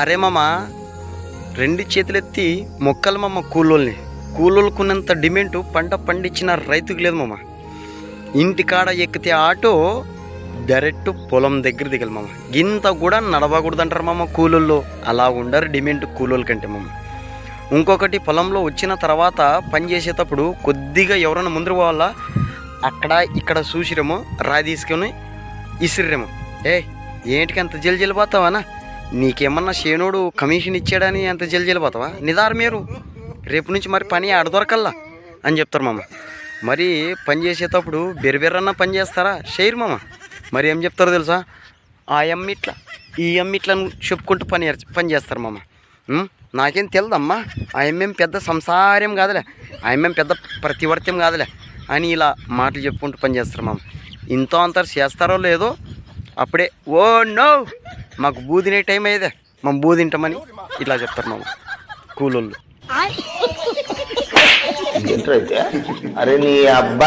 అరే మామ రెండు చేతులెత్తి మొక్కలు మామ కూలోల్ని. కూలోళ్ళకున్నంత డిమాండ్ పంట పండించిన రైతుకు లేదు మామ. ఇంటికాడ ఎక్కితే ఆటో డైరెక్ట్ పొలం దగ్గర దిగాలి మామ. ఇంత కూడా నడవకూడదంటారు మామ కూలోళ్ళు. అలా ఉండరు డిమాండ్ కూలోళ్ళ కంటే మామ. ఇంకొకటి పొలంలో వచ్చిన తర్వాత పని చేసేటప్పుడు కొద్దిగా ఎవరైనా ముందు పోవాలా? అక్కడ ఇక్కడ చూసిరేమో రా తీసుకొని ఇసిరేమో ఏ ఏంటికి అంత జల్ జల్లిపోతావానా నీకేమన్నా శేనుడు కమిషన్ ఇచ్చాడని అంత జల్జలిపోతావా నిదారు మీరు. రేపు నుంచి మరి పని ఆడ దొరకల్లా అని చెప్తారు మామ. మరి పని చేసేటప్పుడు బెరబెర్రన్నా పని చేస్తారా? షేర్ మామ. మరి ఏం చెప్తారో తెలుసా? ఆ ఎమ్మ ఇట్లా ఈ ఎమ్మ ఇట్లా చెప్పుకుంటూ పని పని చేస్తారు మామ. నాకేం తెలుదమ్మా. ఆయమ్మేం పెద్ద సంసారం కాదులే. ఆయమ్మేం పెద్ద ప్రతివర్త్యం కాదులే అని ఇలా మాటలు చెప్పుకుంటూ పని చేస్తారు మామ. ఇంత అంతా చేస్తారో లేదో అప్పుడే ఓ నో! మాకు బూదినే టైం అయ్యేదే. మేము బూది తింటామని ఇట్లా చెప్తారు మామ. కూలోళ్ళు. అరే నీ అబ్బా.